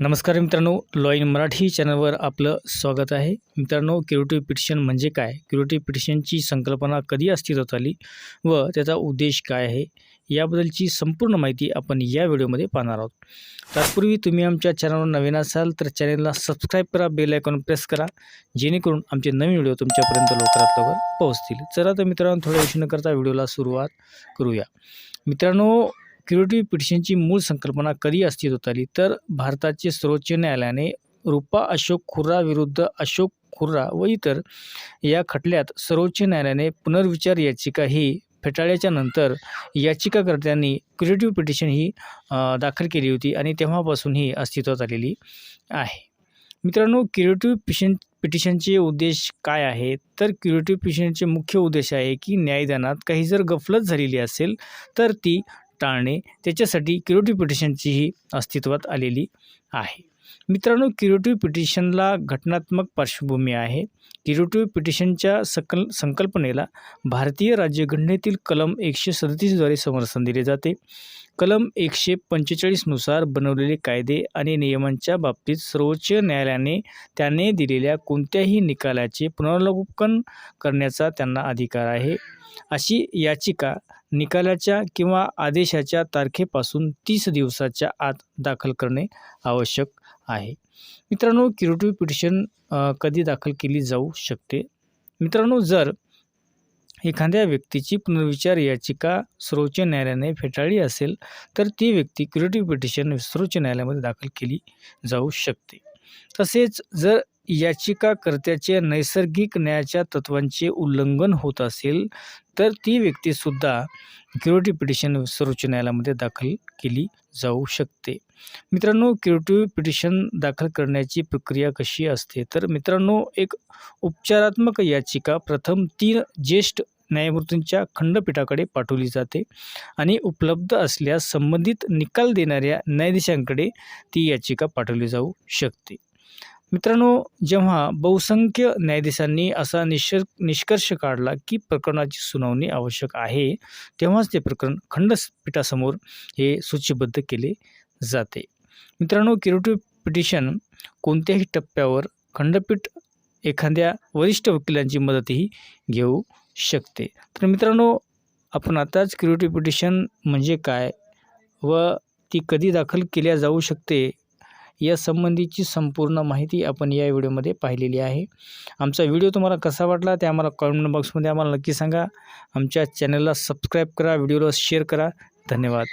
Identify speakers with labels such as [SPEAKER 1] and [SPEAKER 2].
[SPEAKER 1] नमस्कार मित्रांनो law in Marathi चॅनलवर आपलं स्वागत आहे. मित्रांनो क्युरेटिव्ह पिटिशन म्हणजे काय? क्युरेटिव्ह पिटिशनची संकल्पना कधी अस्तित्वात आली व त्याचा उद्देश काय आहे? याबद्दलची संपूर्ण माहिती आपण या व्हिडिओमध्ये पाहणार आहोत. तत्पूर्वी तुम्ही आमच्या चॅनलवर नवीन असाल तर चॅनलला सबस्क्राईब करा बेल आयकॉन प्रेस करा जेणेकरून आमचे नवीन व्हिडिओ तुमच्यापर्यंत लवकरात लवकर पोहोचतील. चला तर मित्रांनो थोड्या विषय न करता व्हिडिओला सुरुवात करूया. मित्रांनो क्युरेटिव्ह पिटिशनची मूळ संकल्पना कधी अस्तित्वात आली तर भारताचे सर्वोच्च न्यायालयाने रूपा अशोक खुर्रा विरुद्ध अशोक खुर्रा व इतर या खटल्यात सर्वोच्च न्यायालयाने पुनर्विचार याचिका ही फेटाळल्याच्या नंतर याचिकाकर्त्यांनी क्युरेटिव्ह पिटिशन ही दाखल केली होती आणि तेव्हापासून ही अस्तित्वात आलेली आहे. मित्रांनो क्युरेटिव्ह पिशन पिटिशनचे उद्देश काय आहे? तर क्युरेटिव्ह पिटिशनचे मुख्य उद्देश आहे की न्यायदानात काही जर गफलत झालेली असेल तर ती टाळणे त्याच्यासाठी क्युरेटिव्ह पिटिशनचीही अस्तित्वात आलेली आहे. मित्रांनो क्युरेटिव्ह पिटिशनला घटनात्मक पार्श्वभूमी आहे. क्युरेटिव्ह पिटिशनच्या सकल संकल्पनेला भारतीय राज्यघटनेतील कलम एकशे सदतीसद्वारे समर्थन दिले जाते. कलम एकशे पंचेचाळीसनुसार बनवलेले कायदे आणि नियमांच्या बाबतीत सर्वोच्च न्यायालयाने त्याने दिलेल्या कोणत्याही निकालाचे पुनरावलोकन करण्याचा त्यांना अधिकार आहे. अशी याचिका निकालाच्या किंवा आदेशाच्या तारखेपासून तीस दिवसाच्या आत दाखल करणे आवश्यक आवश्यक आहे. मित्रांनो क्युरेटिव्ह पिटिशन कधी दाखल केली जाऊ शकते? मित्रांनो जर एखाद्या व्यक्तीची पुनर्विचार याचिका सर्वोच्च न्यायालयाने फेटाळली असेल तर ती व्यक्ती क्युरेटिव्ह पिटिशन सर्वोच्च न्यायालयामध्ये दाखल केली जाऊ शकते. तसेच जर याचिकाकर्त्याचे नैसर्गिक न्यायाच्या तत्वांचे उल्लंघन होत असेल तर ती व्यक्तीसुद्धा क्युरेटिव्ह पिटिशन सर्वोच्च न्यायालयामध्ये दाखल केली जाऊ शकते. मित्रांनो क्युरेटिव्ह पिटिशन दाखल करण्याची प्रक्रिया कशी असते? तर मित्रांनो एक उपचारात्मक याचिका प्रथम तीन ज्येष्ठ न्यायमूर्तींच्या खंडपीठाकडे पाठवली जाते आणि उपलब्ध असल्यास संबंधित निकाल देणाऱ्या न्यायाधीशांकडे ती याचिका पाठवली जाऊ शकते. मित्रांनो जेव्हा बहुसंख्य न्यायाधीशांनी असा निष् निष्कर्ष काढला की प्रकरणाची सुनावणी आवश्यक आहे तेव्हाच ते प्रकरण खंडपीठासमोर हे सूचीबद्ध केले जाते. मित्रांनो क्युरेटिव्ह पिटिशन कोणत्याही टप्प्यावर खंडपीठ एखाद्या वरिष्ठ वकिलांची मदतही घेऊ शकते. तर मित्रांनो आपण आताच क्युरेटिव्ह पिटिशन म्हणजे काय व ती कधी दाखल केल्या जाऊ शकते या संबंधीची संपूर्ण माहिती आपण या व्हिडिओमध्ये पाहिलेली आहे. आमचा व्हिडिओ तुम्हाला कसा वाटला ते आम्हाला कमेंट बॉक्समध्ये आम्हाला नक्की सांगा. आमच्या चॅनलला सबस्क्राईब करा व्हिडिओला शेअर करा. धन्यवाद.